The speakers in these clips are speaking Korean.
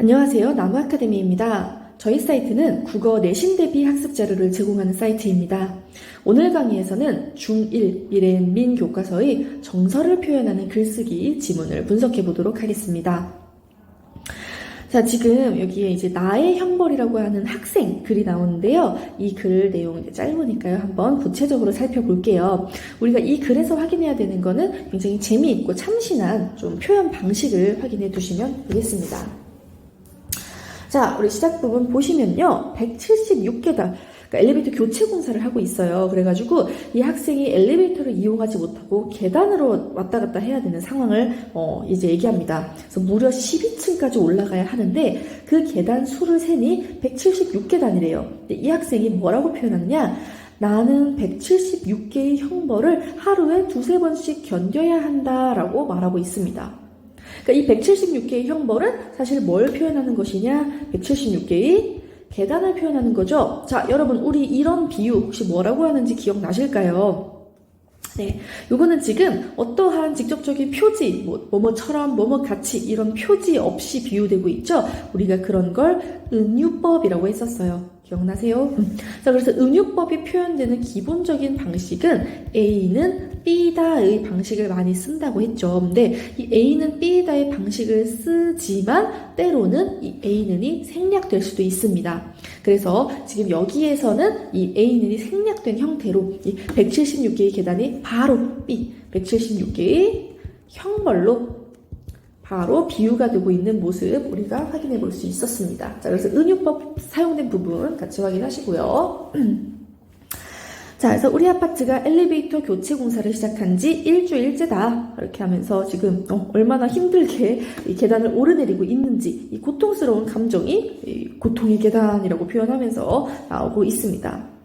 안녕하세요. 나무 아카데미입니다. 저희 사이트는 국어 내신 대비 학습 자료를 제공하는 사이트입니다. 오늘 강의에서는 중1 미래민 교과서의 정서를 표현하는 글쓰기 지문을 분석해 보도록 하겠습니다. 자, 지금 여기에 이제 나의 형벌이라고 하는 학생 글이 나오는데요. 이 글 내용 이제 짧으니까요. 한번 구체적으로 살펴볼게요. 우리가 이 글에서 확인해야 되는 거는 굉장히 재미있고 참신한 좀 표현 방식을 확인해 두시면 되겠습니다. 자, 우리 시작 부분 보시면요. 176계단. 그러니까 엘리베이터 교체 공사를 하고 있어요. 그래가지고 이 학생이 엘리베이터를 이용하지 못하고 계단으로 왔다 갔다 해야 되는 상황을 어, 이제 얘기합니다. 그래서 무려 12층까지 올라가야 하는데 그 계단 수를 세니 176계단이래요. 이 학생이 뭐라고 표현하느냐? 나는 176개의 형벌을 하루에 두세 번씩 견뎌야 한다라고 말하고 있습니다. 그러니까 이 176개의 형벌은 사실 뭘 표현하는 것이냐? 176개의 계단을 표현하는 거죠. 자, 여러분, 우리 이런 비유 혹시 뭐라고 하는지 기억나실까요? 네, 요거는 지금 어떠한 직접적인 표지, 뭐, 뭐뭐처럼, 뭐뭐 같이 이런 표지 없이 비유되고 있죠? 우리가 그런 걸 은유법이라고 했었어요. 기억나세요? 음. 자, 그래서 은유법이 표현되는 기본적인 방식은 A는 B다의 방식을 많이 쓴다고 했죠. 근데 이 A는 B다의 방식을 쓰지만 때로는 이 A는이 생략될 수도 있습니다. 그래서 지금 여기에서는 이 A는이 생략된 형태로 이 176개의 계단이 바로 B, 176개의 형벌로 바로 비유가 되고 있는 모습 우리가 확인해 볼 수 있었습니다. 자, 그래서 은유법 사용된 부분 같이 확인하시고요. 자, 그래서 우리 아파트가 엘리베이터 교체 공사를 시작한 지 일주일째다. 이렇게 하면서 지금 어, 얼마나 힘들게 이 계단을 오르내리고 있는지 이 고통스러운 감정이 이 고통의 계단이라고 표현하면서 나오고 있습니다.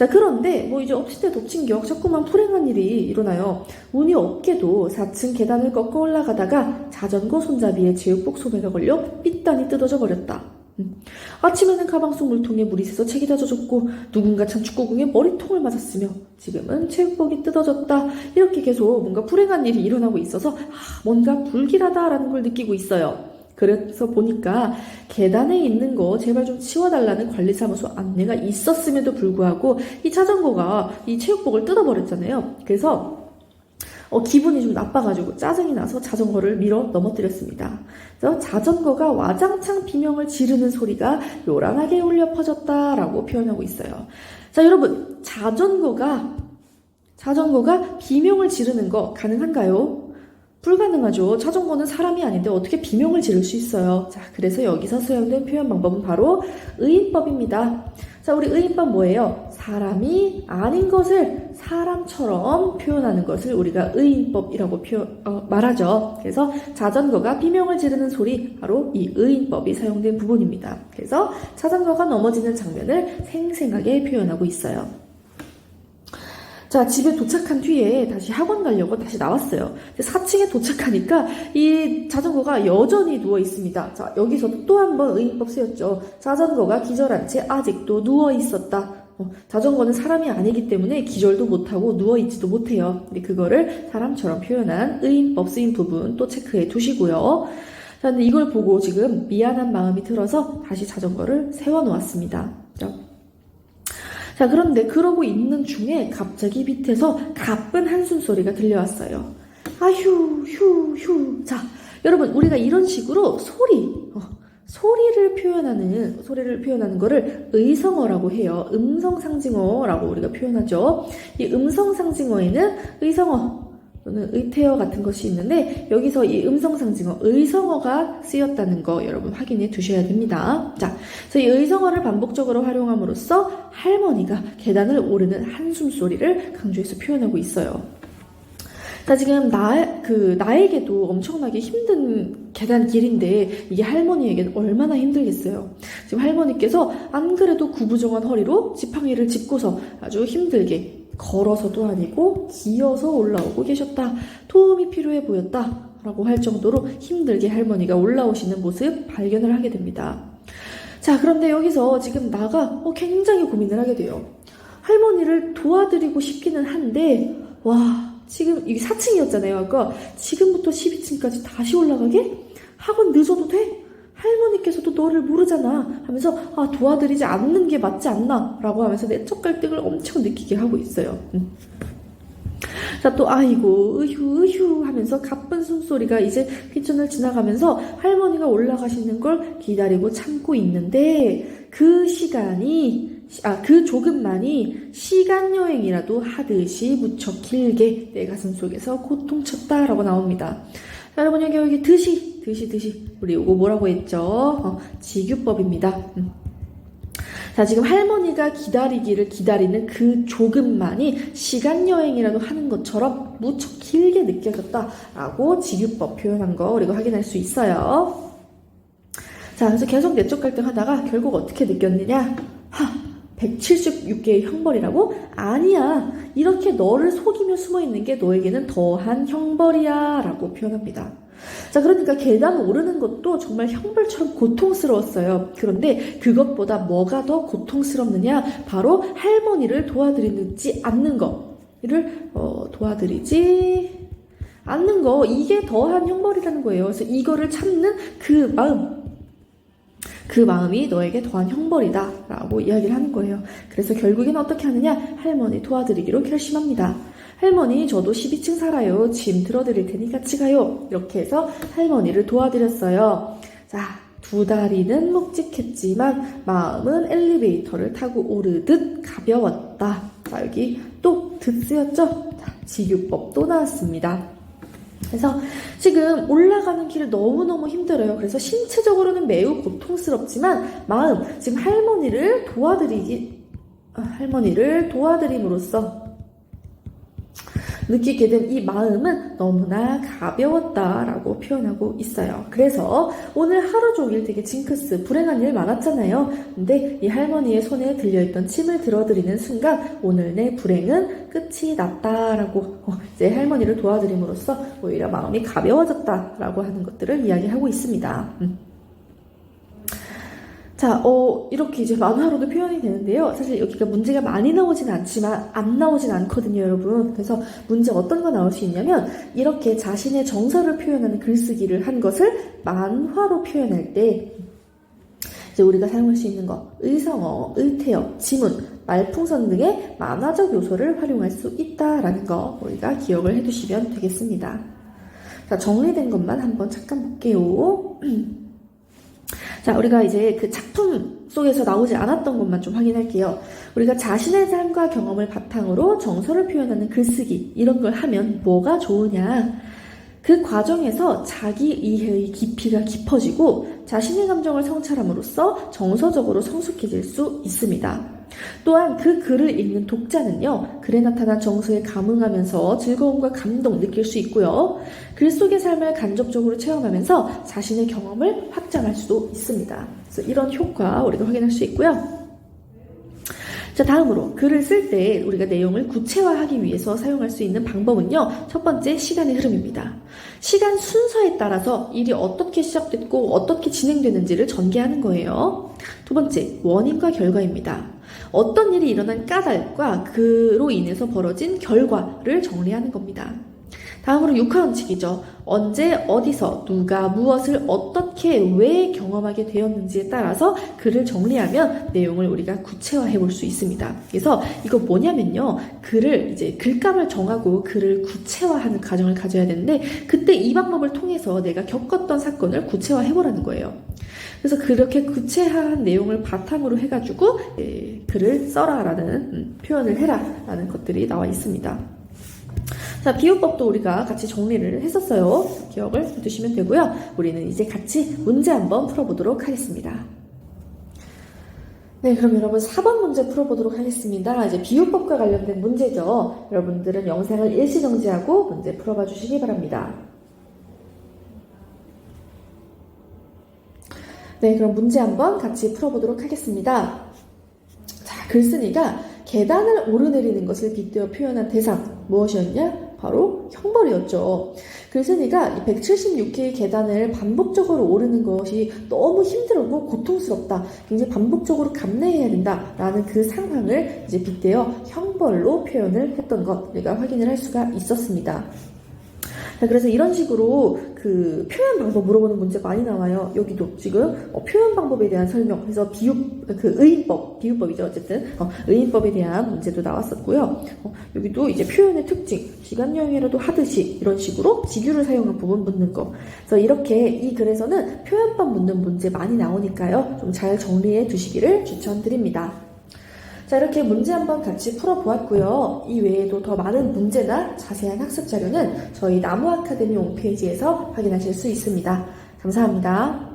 자, 그런데 뭐 이제 엎치대 덮친격 자꾸만 불행한 일이 일어나요. 운이 없게도 4층 계단을 꺾어 올라가다가 자전거 손잡이에 제육복 소매가 걸려 삐단이 뜯어져 버렸다. 음. 아침에는 가방 속 물통에 물이 새서 책이 다 젖었고 누군가 찬 축구공에 머리통을 맞았으며 지금은 체육복이 뜯어졌다. 이렇게 계속 뭔가 불행한 일이 일어나고 있어서 아, 뭔가 불길하다라는 걸 느끼고 있어요. 그래서 보니까 계단에 있는 거 제발 좀 치워달라는 관리사무소 안내가 있었음에도 불구하고 이 자전거가 이 체육복을 뜯어버렸잖아요. 그래서 어, 기분이 좀 나빠가지고 짜증이 나서 자전거를 밀어 넘어뜨렸습니다. 그래서 자전거가 와장창 비명을 지르는 소리가 요란하게 울려 퍼졌다라고 표현하고 있어요. 자, 여러분, 자전거가, 자전거가 비명을 지르는 거 가능한가요? 불가능하죠. 자전거는 사람이 아닌데 어떻게 비명을 지를 수 있어요. 자, 그래서 여기서 사용된 표현 방법은 바로 의인법입니다. 자, 우리 의인법 뭐예요? 사람이 아닌 것을 사람처럼 표현하는 것을 우리가 의인법이라고 표, 어, 말하죠. 그래서 자전거가 비명을 지르는 소리, 바로 이 의인법이 사용된 부분입니다. 그래서 자전거가 넘어지는 장면을 생생하게 표현하고 있어요. 자, 집에 도착한 뒤에 다시 학원 가려고 다시 나왔어요. 4층에 도착하니까 이 자전거가 여전히 누워 있습니다. 자, 여기서 또 한 번 의인법 쓰였죠. 자전거가 기절한 채 아직도 누워 있었다. 어, 자전거는 사람이 아니기 때문에 기절도 못하고 누워있지도 못해요. 근데 그거를 사람처럼 표현한 의인법 쓰인 부분 또 체크해 두시고요. 자, 근데 이걸 보고 지금 미안한 마음이 들어서 다시 자전거를 세워놓았습니다. 자, 자, 그런데 그러고 있는 중에 갑자기 밑에서 가쁜 한숨 소리가 들려왔어요. 아휴, 휴, 휴. 자, 여러분, 우리가 이런 식으로 소리, 어, 소리를 표현하는, 소리를 표현하는 거를 의성어라고 해요. 음성상징어라고 우리가 표현하죠. 이 음성상징어에는 의성어, 또는 의태어 같은 것이 있는데 여기서 이 음성 상징어 의성어가 쓰였다는 거 여러분 확인해 두셔야 됩니다. 자, 그래서 이 의성어를 반복적으로 활용함으로써 할머니가 계단을 오르는 한숨 소리를 강조해서 표현하고 있어요. 자, 지금 나, 그, 나에게도 엄청나게 힘든 계단 길인데, 이게 할머니에게는 얼마나 힘들겠어요. 지금 할머니께서 안 그래도 구부정한 허리로 지팡이를 짚고서 아주 힘들게 걸어서도 아니고 기어서 올라오고 계셨다. 도움이 필요해 보였다. 라고 할 정도로 힘들게 할머니가 올라오시는 모습 발견을 하게 됩니다. 자, 그런데 여기서 지금 나가 어, 굉장히 고민을 하게 돼요. 할머니를 도와드리고 싶기는 한데, 와, 지금 이게 4층이었잖아요. 아까 지금부터 12층까지 다시 올라가게? 학원 늦어도 돼? 할머니께서도 너를 모르잖아 하면서 아 도와드리지 않는 게 맞지 않나 라고 하면서 내적 갈등을 엄청 느끼게 하고 있어요. 음. 자, 또, 아이고, 으휴, 으휴 하면서 가쁜 숨소리가 이제 휘천을 지나가면서 할머니가 올라가시는 걸 기다리고 참고 있는데, 그 시간이, 아, 그 조금만이 시간 여행이라도 하듯이 무척 길게 내 가슴 속에서 고통쳤다라고 나옵니다. 자, 여러분, 여기, 여기, 드시, 드시, 드시. 우리 이거 뭐라고 했죠? 어, 직유법입니다. 음. 자, 지금 할머니가 기다리기를 기다리는 그 조금만이 시간 여행이라도 하는 것처럼 무척 길게 느껴졌다라고 직유법 표현한 거 우리가 확인할 수 있어요. 자, 그래서 계속 내적 갈등 하다가 결국 어떻게 느꼈느냐? 하, 176개의 형벌이라고? 아니야. 이렇게 너를 속이며 숨어 있는 게 너에게는 더한 형벌이야. 라고 표현합니다. 자, 그러니까 계단 오르는 것도 정말 형벌처럼 고통스러웠어요. 그런데 그것보다 뭐가 더 고통스럽느냐? 바로 할머니를 도와드리지 않는 거를 어, 도와드리지 않는 거 이게 더한 형벌이라는 거예요. 그래서 이거를 참는 그 마음 그 마음이 너에게 더한 형벌이다 라고 이야기를 하는 거예요. 그래서 결국엔 어떻게 하느냐? 할머니 도와드리기로 결심합니다. 할머니 저도 12층 살아요. 짐 들어드릴 테니 같이 가요. 이렇게 해서 할머니를 도와드렸어요. 자, 두 다리는 묵직했지만 마음은 엘리베이터를 타고 오르듯 가벼웠다. 자, 여기 또 득 쓰였죠? 자, 지규법 또 나왔습니다. 그래서 지금 올라가는 길을 너무너무 힘들어요. 그래서 신체적으로는 매우 고통스럽지만 마음, 지금 할머니를 도와드리기, 아, 할머니를 도와드림으로써 느끼게 된 이 마음은 너무나 가벼웠다라고 표현하고 있어요. 그래서 오늘 하루 종일 되게 징크스, 불행한 일 많았잖아요. 근데 이 할머니의 손에 들려있던 침을 들어드리는 순간 오늘 내 불행은 끝이 났다라고 어, 이제 할머니를 도와드림으로써 오히려 마음이 가벼워졌다라고 하는 것들을 이야기하고 있습니다. 음. 자, 어, 이렇게 이제 만화로도 표현이 되는데요. 사실 여기가 문제가 많이 나오진 않지만 안 나오진 않거든요, 여러분. 그래서 문제 어떤 거 나올 수 있냐면 이렇게 자신의 정서를 표현하는 글쓰기를 한 것을 만화로 표현할 때 이제 우리가 사용할 수 있는 거 의성어, 의태어, 지문, 말풍선 등의 만화적 요소를 활용할 수 있다라는 거 우리가 기억을 해두시면 되겠습니다. 자, 정리된 것만 한번 잠깐 볼게요. 자, 우리가 이제 그 작품 속에서 나오지 않았던 것만 좀 확인할게요. 우리가 자신의 삶과 경험을 바탕으로 정서를 표현하는 글쓰기, 이런 걸 하면 뭐가 좋으냐? 그 과정에서 자기 이해의 깊이가 깊어지고 자신의 감정을 성찰함으로써 정서적으로 성숙해질 수 있습니다. 또한 그 글을 읽는 독자는요, 글에 나타난 정서에 감흥하면서 즐거움과 감동 느낄 수 있고요. 글 속의 삶을 간접적으로 체험하면서 자신의 경험을 확장할 수도 있습니다. 그래서 이런 효과 우리가 확인할 수 있고요. 자, 다음으로 글을 쓸 때 우리가 내용을 구체화하기 위해서 사용할 수 있는 방법은요. 첫 번째, 시간의 흐름입니다. 시간 순서에 따라서 일이 어떻게 시작됐고 어떻게 진행되는지를 전개하는 거예요. 두 번째, 원인과 결과입니다. 어떤 일이 일어난 까닭과 그로 인해서 벌어진 결과를 정리하는 겁니다. 다음으로 육하원칙이죠. 언제, 어디서, 누가, 무엇을 어떻게, 왜 경험하게 되었는지에 따라서 글을 정리하면 내용을 우리가 구체화해 볼 수 있습니다. 그래서 이거 뭐냐면요. 글을 이제 글감을 정하고 글을 구체화하는 과정을 가져야 되는데 그때 이 방법을 통해서 내가 겪었던 사건을 구체화해 보라는 거예요. 그래서 그렇게 구체화한 내용을 바탕으로 해가지고 예, 글을 써라라는 음, 표현을 해라라는 것들이 나와 있습니다. 자, 비유법도 우리가 같이 정리를 했었어요. 기억을 해두시면 되고요. 우리는 이제 같이 문제 한번 풀어보도록 하겠습니다. 네, 그럼 여러분 4번 문제 풀어보도록 하겠습니다. 이제 비유법과 관련된 문제죠. 여러분들은 영상을 일시 정지하고 문제 풀어봐 주시기 바랍니다. 네, 그럼 문제 한번 같이 풀어보도록 하겠습니다. 자, 글쓴이가 계단을 오르내리는 것을 빗대어 표현한 대상 무엇이었냐? 바로 형벌이었죠. 글쓴이가 176개의 계단을 반복적으로 오르는 것이 너무 힘들고 고통스럽다. 굉장히 반복적으로 감내해야 된다 라는 그 상황을 이제 빗대어 형벌로 표현을 했던 것 우리가 확인을 할 수가 있었습니다. 자, 그래서 이런 식으로 그 표현 방법 물어보는 문제 많이 나와요. 여기도 지금 어, 표현 방법에 대한 설명, 그래서 비유, 그 의인법, 비유법이죠. 어쨌든 어, 의인법에 대한 문제도 나왔었고요. 어, 여기도 이제 표현의 특징, 시간 여행이라도 하듯이 이런 식으로 지규를 사용한 부분 묻는 거. 그래서 이렇게 이 글에서는 표현법 묻는 문제 많이 나오니까요. 좀 잘 정리해 두시기를 추천드립니다. 자, 이렇게 문제 한번 같이 풀어보았고요. 이 외에도 더 많은 문제나 자세한 학습 자료는 저희 나무 아카데미 홈페이지에서 확인하실 수 있습니다. 감사합니다.